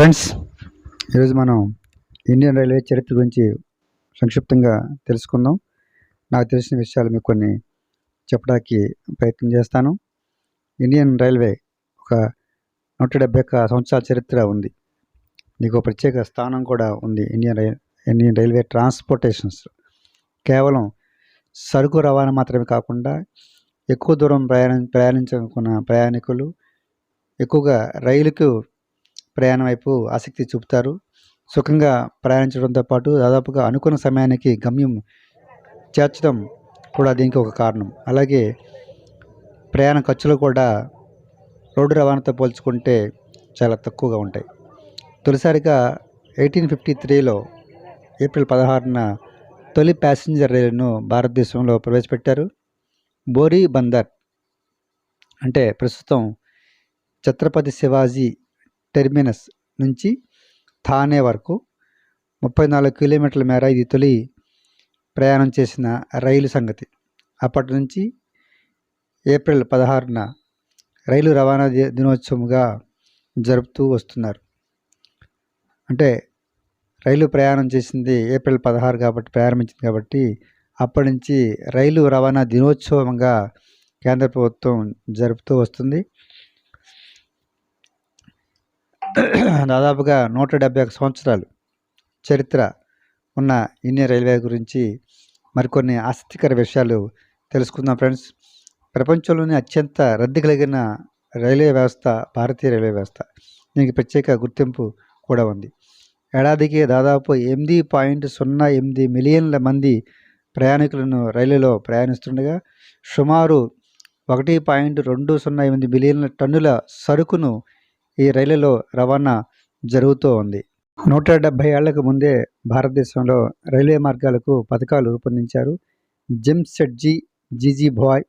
Friends ఈరోజు మనం Indian railway చరిత్ర గురించి సంక్షిప్తంగా తెలుసుకుందాం. నాకు తెలిసిన విషయాలు మీకు కొన్ని చెప్పడానికి ప్రయత్నం చేస్తాను. ఇండియన్ రైల్వే ఒక నూట డెబ్బై ఒక్క సంవత్సరాల చరిత్ర ఉంది. దీనికి ఒక ప్రత్యేక స్థానం కూడా ఉంది Indian rail Indian railway transportations. కేవలం సరుకు రవాణా మాత్రమే కాకుండా ఎక్కువ దూరం ప్రయాణం ప్రయాణించాలనుకున్న ప్రయాణికులు ఎక్కువగా రైలుకు ప్రయాణం వైపు ఆసక్తి చూపుతారు. సుఖంగా ప్రయాణించడంతో పాటు దాదాపుగా అనుకున్న సమయానికి గమ్యం చేర్చడం కూడా దీనికి ఒక కారణం. అలాగే ప్రయాణ ఖర్చులు కూడా రోడ్డు రవాణాతో పోల్చుకుంటే చాలా తక్కువగా ఉంటాయి. తొలిసారిగా ఎయిటీన్ ఫిఫ్టీ త్రీలో ఏప్రిల్ పదహారున తొలి ప్యాసింజర్ రైలును భారతదేశంలో ప్రవేశపెట్టారు. బోరీ బందర్ అంటే ప్రస్తుతం ఛత్రపతి శివాజీ టెర్మినస్ నుంచి థానే వరకు ముప్పై నాలుగు కిలోమీటర్ల మేర ఇది తొలి ప్రయాణం చేసిన రైలు సంగతి. అప్పటి నుంచి ఏప్రిల్ పదహారున రైలు రవాణా దినోత్సవంగా జరుపుతూ వస్తున్నారు. అంటే రైలు ప్రయాణం చేసింది ఏప్రిల్ పదహారు కాబట్టి ప్రారంభించింది కాబట్టి అప్పటి నుంచి రైలు రవాణా దినోత్సవంగా కేంద్ర ప్రభుత్వం జరుపుతూ వస్తుంది. దాదాపుగా నూట డెబ్బై ఒక సంవత్సరాలు చరిత్ర ఉన్న ఇండియన్ రైల్వే గురించి మరికొన్ని ఆసక్తికర విషయాలు తెలుసుకుందాం ఫ్రెండ్స్. ప్రపంచంలోనే అత్యంత రద్దీ కలిగిన రైల్వే వ్యవస్థ భారతీయ రైల్వే వ్యవస్థ. దీనికి ప్రత్యేక గుర్తింపు కూడా ఉంది. ఏడాదికి దాదాపు ఎనిమిది పాయింట్ సున్నా ఎనిమిది మిలియన్ల మంది ప్రయాణికులను రైలులో ప్రయాణిస్తుండగా సుమారు ఒకటి పాయింట్ రెండు సున్నా ఎనిమిది మిలియన్ల టన్నుల సరుకును ఈ రైళ్ళలో రవాణా జరుగుతూ ఉంది. నూట డెబ్భై ఏళ్ళకు ముందే భారతదేశంలో రైల్వే మార్గాలకు పథకాలు రూపొందించారు జిమ్ సెట్జీ జీజీ భాయ్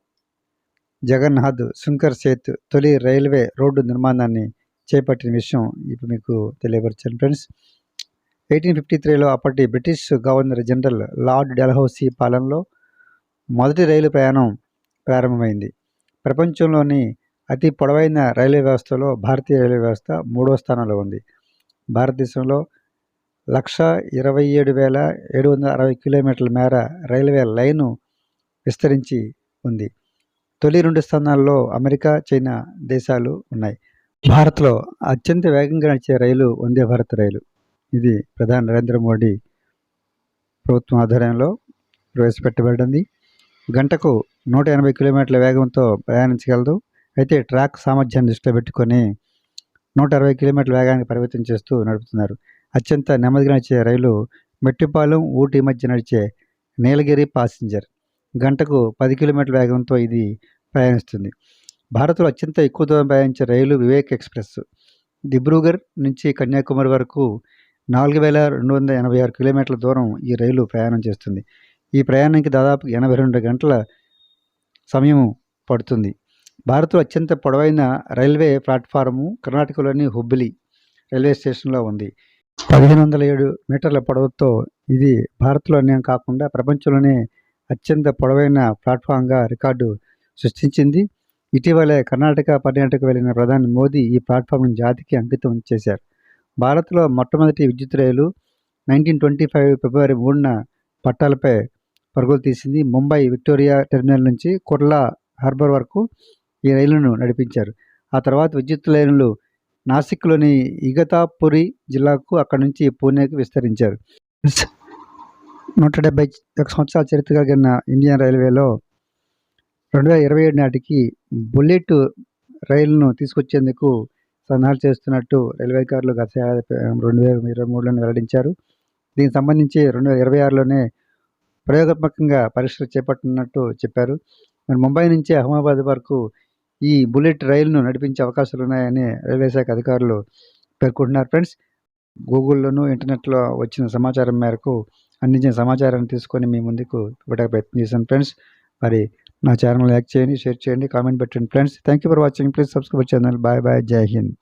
జగన్నాథ్ శంకర్ సేత్ తొలి రైల్వే రోడ్డు నిర్మాణాన్ని చేపట్టిన విషయం ఇప్పుడు మీకు తెలియపరిచాను ఫ్రెండ్స్. ఎయిటీన్ ఫిఫ్టీ త్రీలో అప్పటి British governor general lord Dalhousie పాలనలో మొదటి రైలు ప్రయాణం ప్రారంభమైంది. ప్రపంచంలోని అతి పొడవైన రైల్వే వ్యవస్థలో భారతీయ రైల్వే వ్యవస్థ మూడో స్థానంలో ఉంది. భారతదేశంలో లక్ష ఇరవై ఏడు వేల ఏడు వందల అరవై కిలోమీటర్ల మేర రైల్వే లైను విస్తరించి ఉంది. తొలి రెండు స్థానాల్లో అమెరికా చైనా దేశాలు ఉన్నాయి. భారత్లో అత్యంత వేగంగా నడిచే రైలు వందే భారత్ రైలు. ఇది ప్రధాని నరేంద్ర మోడీ ప్రభుత్వం ఆధ్వర్యంలో ప్రవేశపెట్టబడింది. గంటకు నూట ఎనభై కిలోమీటర్ల వేగంతో ప్రయాణించగలదు. అయితే ట్రాక్ సామర్థ్యాన్ని దృష్టిలో పెట్టుకొని నూట అరవై కిలోమీటర్ల వేగానికి పరిమితం చేస్తూ నడుపుతున్నారు. అత్యంత నెమ్మదిగా నడిచే రైలు మెట్టిపాలెం ఊటీ మధ్య నడిచే నీలగిరి పాసింజర్. గంటకు పది కిలోమీటర్ల వేగంతో ఇది ప్రయాణిస్తుంది. భారత్లో అత్యంత ఎక్కువ దూరం ప్రయాణించే రైలు వివేక్ ఎక్స్ప్రెస్. దిబ్రూగర్ నుంచి కన్యాకుమారి వరకు నాలుగు వేల రెండు వందల ఎనభై ఆరు కిలోమీటర్ల దూరం ఈ రైలు ప్రయాణం చేస్తుంది. ఈ ప్రయాణానికి దాదాపు ఎనభై రెండు గంటల సమయం పడుతుంది. భారత్లో అత్యంత పొడవైన రైల్వే ప్లాట్ఫారము కర్ణాటకలోని హుబ్లీ రైల్వే స్టేషన్లో ఉంది. పదిహేను వందల ఏడు మీటర్ల పొడవుతో ఇది భారత్లోనే కాకుండా ప్రపంచంలోనే అత్యంత పొడవైన ప్లాట్ఫామ్గా రికార్డు సృష్టించింది. ఇటీవలే కర్ణాటక పర్యాటక వెళ్ళిన ప్రధాని మోదీ ఈ ప్లాట్ఫామ్ను జాతికి అంకితం చేశారు. భారత్లో మొట్టమొదటి విద్యుత్ రైలు నైన్టీన్ ట్వంటీ ఫైవ్ ఫిబ్రవరి మూడున పట్టాలపై పరుగులు తీసింది. ముంబై విక్టోరియా టెర్మినల్ నుంచి కుర్లా హార్బర్ వరకు ఈ రైలును నడిపించారు. ఆ తర్వాత విద్యుత్ లైన్లు నాసిక్లోని ఇగతాపురి జిల్లాకు అక్కడి నుంచి పూణేకు విస్తరించారు. నూట డెబ్బై ఒక సంవత్సరాల చరిత్ర కలిగిన ఇండియన్ రైల్వేలో రెండు వేల ఇరవై ఏడు నాటికి బుల్లెట్ రైలును తీసుకొచ్చేందుకు సన్నాహాలు చేస్తున్నట్టు రైల్వే అధికారులు గత ఏడాది రెండు వేల ఇరవై మూడులో వెల్లడించారు. దీనికి సంబంధించి రెండు వేల ఇరవై ఆరులోనే ప్రయోగాత్మకంగా పరీక్షలు చేపట్టనున్నట్టు చెప్పారు. మరి ముంబై నుంచి అహ్మదాబాద్ వరకు ఈ బుల్లెట్ రైలును నడిపించే అవకాశాలు ఉన్నాయని రైల్వే శాఖ అధికారులు పేర్కొంటున్నారు. ఫ్రెండ్స్ గూగుల్లోనూ ఇంటర్నెట్లో వచ్చిన సమాచారం మేరకు అందించిన సమాచారాన్ని తీసుకొని మీ ముందుకు ఇవ్వడానికి ప్రయత్నం చేశాను. ఫ్రెండ్స్ మరి నా ఛానల్ లైక్ చేయండి షేర్ చేయండి కామెంట్ పెట్టండి. Friends thank you for watching. Please subscribe channel. Bye bye. Jai Hind.